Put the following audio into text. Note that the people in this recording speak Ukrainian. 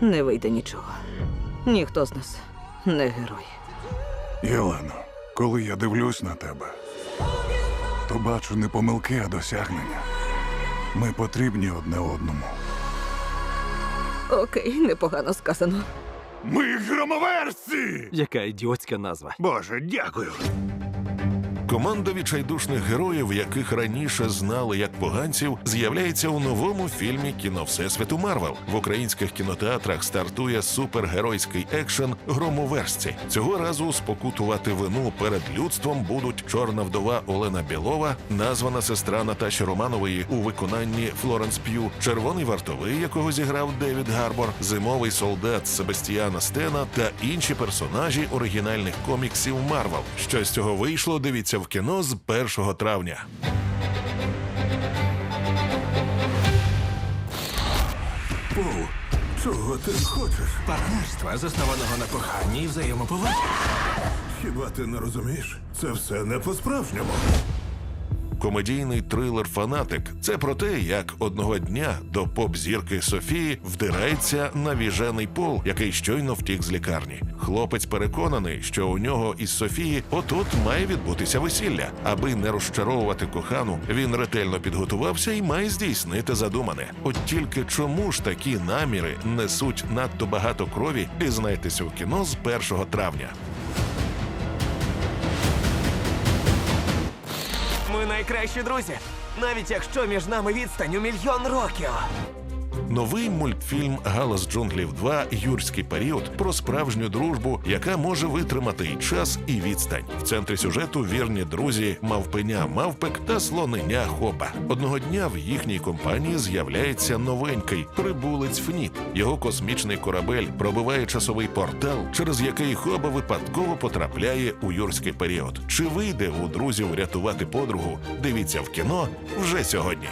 не вийде нічого. Ніхто з нас не герой. Єлено, коли я дивлюсь на тебе, то бачу не помилки, а досягнення. Ми потрібні одне одному. Окей, непогано сказано. Ми громоверці! Яка ідіотська назва. Боже, дякую. Команда відчайдушних героїв, яких раніше знали як поганців, з'являється у новому фільмі кіно Всесвіту Марвел. В українських кінотеатрах стартує супергеройський екшен Громоверсці. Цього разу спокутувати вину перед людством будуть чорна вдова Олена Білова, названа сестра Наташі Романової у виконанні Флоренс П'ю, червоний вартовий, якого зіграв Девід Гарбор, зимовий солдат Себастьяна Стена та інші персонажі оригінальних коміксів Марвел. Що з цього вийшло, дивіться в кіно з 1 травня. Пол, чого ти хочеш? Партнерства, заснованого на коханні і взаємоповазі. Хіба ти не розумієш? Це все не по-справжньому. Комедійний трилер Фанатик це про те, як одного дня до поп-зірки Софії вдирається навіжений пол, який щойно втік з лікарні. Хлопець переконаний, що у нього із Софії отут має відбутися весілля. Аби не розчаровувати кохану, він ретельно підготувався і має здійснити задумане. От тільки чому ж такі наміри несуть надто багато крові, дізнайтеся в кіно з 1 травня. Найкращі друзі, навіть якщо між нами відстань у мільйон років. Новий мультфільм Галас джунглів 2 Юрський період про справжню дружбу, яка може витримати і час, і відстань. В центрі сюжету вірні друзі мавпеня Мавпек та слоненя Хопа. Одного дня в їхній компанії з'являється новенький прибулець Фніп. Його космічний корабель пробиває часовий портал, через який Хоба випадково потрапляє у юрський період. Чи вийде у друзів рятувати подругу? Дивіться в кіно вже сьогодні.